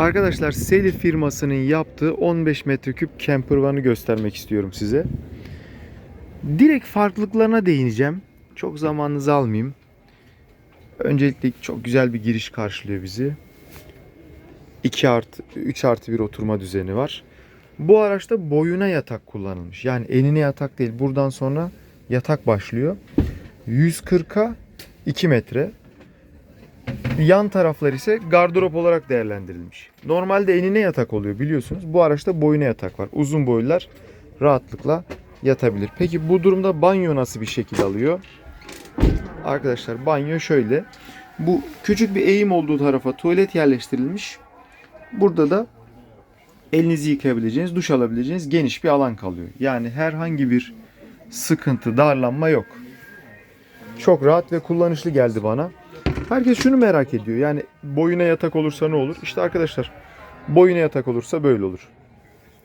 Arkadaşlar Seli firmasının yaptığı 15 metreküp camper van'ı göstermek istiyorum size. Direkt farklılıklarına değineceğim. Çok zamanınızı almayayım. Öncelikle çok güzel bir giriş karşılıyor bizi. 2 artı 3 artı bir oturma düzeni var. Bu araçta boyuna yatak kullanılmış. Yani enine yatak değil. Buradan sonra yatak başlıyor. 140'a 2 metre. Yan taraflar ise gardırop olarak değerlendirilmiş. Normalde enine yatak oluyor biliyorsunuz. Bu araçta boyuna yatak var. Uzun boylular rahatlıkla yatabilir. Peki bu durumda banyo nasıl bir şekil alıyor? Arkadaşlar banyo şöyle. Bu küçük bir eğim olduğu tarafa tuvalet yerleştirilmiş. Burada da elinizi yıkayabileceğiniz, duş alabileceğiniz geniş bir alan kalıyor. Yani herhangi bir sıkıntı, darlanma yok. Çok rahat ve kullanışlı geldi bana. Herkes şunu merak ediyor. Yani boyuna yatak olursa ne olur? İşte arkadaşlar boyuna yatak olursa böyle olur.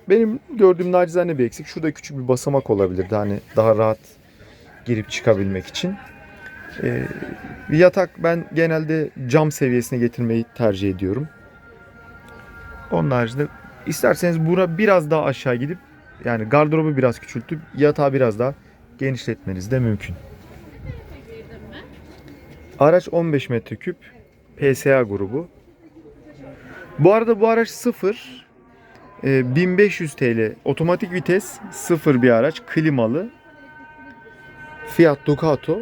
Benim gördüğüm nacizane bir eksik. Şurada küçük bir basamak olabilirdi. Hani daha rahat girip çıkabilmek için. Ee, yatak ben genelde cam seviyesine getirmeyi tercih ediyorum. Onun haricinde isterseniz bura biraz daha aşağı gidip yani gardırobu biraz küçültüp yatağı biraz daha genişletmeniz de mümkün. Araç 15 metreküp PSA grubu. Bu arada bu araç sıfır. Ee, 1500 TL otomatik vites sıfır bir araç klimalı. Fiat Ducato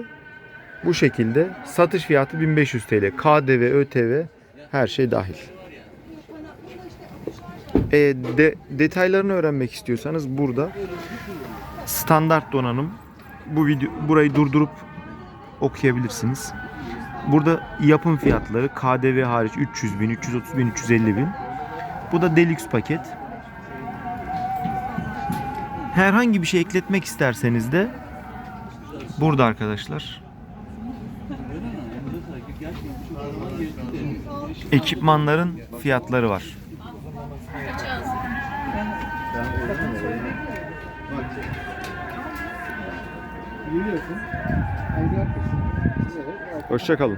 bu şekilde satış fiyatı 1500 TL. KDV, ÖTV her şey dahil. E, de, detaylarını öğrenmek istiyorsanız burada standart donanım bu video burayı durdurup okuyabilirsiniz. Burada yapım fiyatları KDV hariç 300 bin, 330 bin, 350 bin. Bu da deluxe paket. Herhangi bir şey ekletmek isterseniz de burada arkadaşlar. Ekipmanların fiyatları var. Hoşçakalın.